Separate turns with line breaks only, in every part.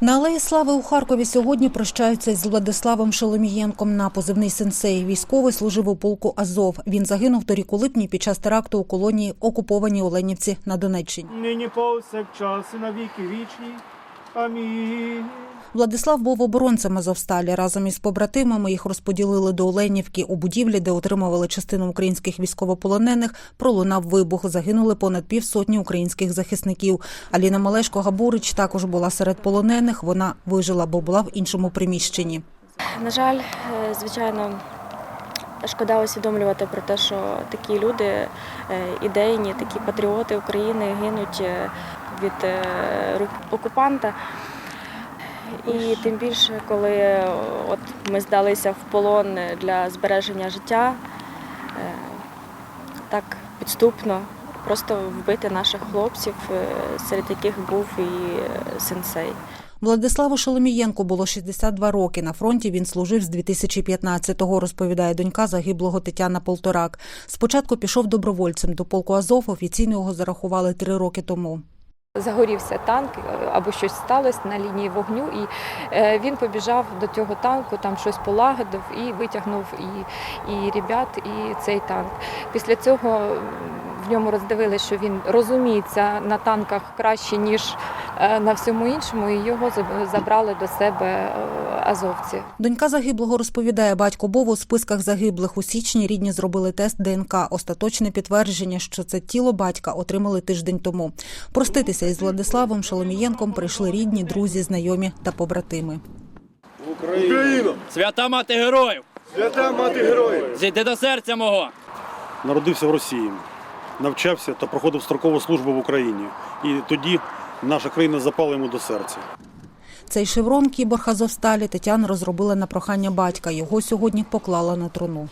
На Алеї Слави у Харкові сьогодні прощаються з Владиславом Шоломієнком на позивний сенсей. Військовий служив у полку Азов. Він загинув торік у липні під час теракту у колонії окупованій Оленівці на Донеччині.
нині повсякчас і на віки вічні. Амінь.
Владислав був оборонцем Азовсталі. Разом із побратимами їх розподілили до Оленівки у будівлі, де отримували частину українських військовополонених. Пролунав вибух. Загинули понад півсотні українських захисників. Аліна Малешко Габурич також була серед полонених. Вона вижила, бо була в іншому приміщенні.
На жаль, е, звичайно, шкода усвідомлювати про те, що такі люди, е, ідейні, такі патріоти України гинуть е, від рук окупанта. І тим більше, коли е, от ми здалися в полон для збереження життя, е, так підступно просто вбити наших хлопців, е, серед яких був і сенсей.
Владиславу Шоломієнку було 62 роки. На фронті він служив з 2015-го, розповідає донька загиблого Тетяна Полторак. Спочатку пішов добровольцем до полку Азов. Офіційно його зарахували три роки тому.
Загорівся танк е, або щось сталося на лінії вогню, і е, він побіжав до цього танку, там щось полагодив і витягнув і, і ребят, і цей танк. Після цього в ньому роздивили, що він розуміється на танках краще, ніж е, на всьому іншому, і його забрали до себе е, азовці.
Донька загиблого розповідає, батько був у списках загиблих. У січні рідні зробили тест ДНК. Остаточне підтвердження, що це тіло батька отримали тиждень тому. Проститися із Владиславом Шоломієнком прийшли рідні, друзі, знайомі та побратими.
Україна!
Свята мати героїв!
Свята мати героїв!
Зійди до серця мого!
народився в Росії, навчався та проходив строкову службу в Україні. І тоді наша країна запала йому до серця.
Цей шеврон кіборг Азовсталі Тетяна розробила на прохання батька. Його сьогодні поклала на труну.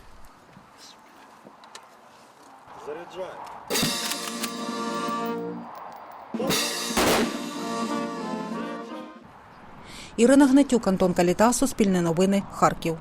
Ірина Гнатюк, Антон Каліта, Суспільне новини, Харків.